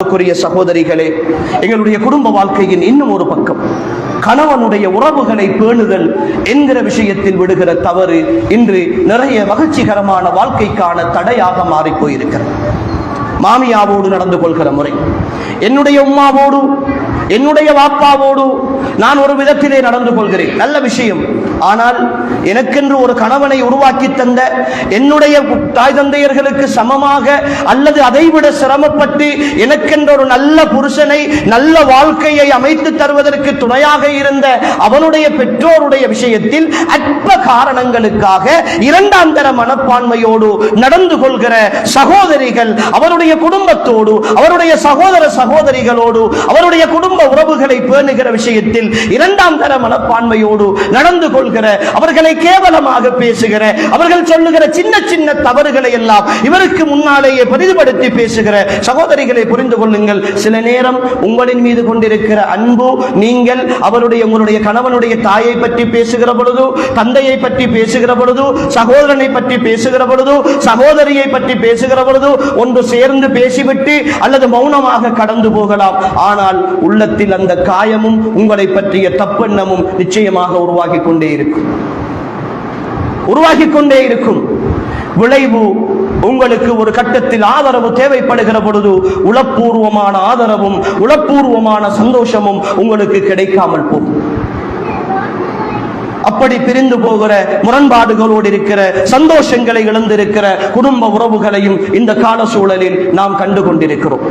அன்புக்குரிய சகோதரிகளே எங்களுடைய குடும்ப வாழ்க்கையின் இன்னும் ஒரு பக்கம். கணவனுடைய உறவுகளை பேணுதல் என்கிற விஷயத்தில் விடுகிற தவறு இன்று நிறைய மகிழ்ச்சிகரமான வாழ்க்கைக்கான தடையாக மாறிப் போயிருக்கிறது. மாமியாவோடு நடந்து கொள்கிற முறை என்னுடைய உம்மாவோடு என்னுடைய வாப்பாவோடு நான் ஒரு விதத்திலே நடந்து கொள்கிறேன். நல்ல விஷயம். ஆனால் எனக்கென்று ஒரு கணவனை உருவாக்கி தந்த என்னுடைய தாய் தந்தையர்களுக்கு சமமாக அல்லது அதைவிட சிரமப்பட்டு எனக்கென்ற ஒரு நல்ல புருஷனை நல்ல வாழ்க்கையை அமைத்து தருவதற்கு துணையாக இருந்த அவனுடைய பெற்றோருடைய விஷயத்தில் அற்ப காரணங்களுக்காக இரண்டாம் தர மனப்பான்மையோடு நடந்து கொள்கிற சகோதரிகள் அவருடைய குடும்பத்தோடு அவருடைய சகோதர சகோதரிகளோடு அவருடைய குடும்ப உறவுகளை பேணுகிற விஷயத்தில் இரண்டாம் தர மனப்பான்மையோடு நடந்து கொள்கிற அவர்களை கேவலமாக பேசுகிற அவர்கள் சொல்லுகிற சின்ன சின்ன தவறுகளை எல்லாம் இவருக்கு முன்னாலேயே பெரிதுபடுத்தி பேசுகிற சகோதரிகளை புரிந்து கொள்ளுங்கள். சில நேரம் உங்களின் மீது கொண்டிருக்கிற அன்பு நீங்கள் அவருடைய உங்களுடைய கணவனுடைய தாயை பற்றி பேசுகிற பொழுது தந்தையை பற்றி பேசுகிற பொழுது சகோதரனை பற்றி பேசுகிற பொழுது சகோதரியை பற்றி பேசுகிற பொழுது ஒன்று சேர்ந்து பேசிவிட்டு அல்லது மௌனமாக கடந்து போகலாம். ஆனால் உள்ளத்தில் அந்த காயமும் உங்களை பற்றிய தப்பெண்ணமும் நிச்சயமாக உருவாகி கொண்டே இருக்கும். உருவாகி கொண்டே இருக்கும். விளைவு உங்களுக்கு ஒரு கட்டத்தில் ஆதரவு தேவைப்படுகிற பொழுது உளப்பூர்வமான ஆதரவும் உளப்பூர்வமான சந்தோஷமும் உங்களுக்கு கிடைக்காமல் போகும். அப்படி பிரிந்து போகிற முரண்பாடுகளோடு இருக்கிற சந்தோஷங்களை இழந்திருக்கிற குடும்ப உறவுகளையும் இந்த கால சூழலில் நாம் கண்டு கொண்டிருக்கிறோம்.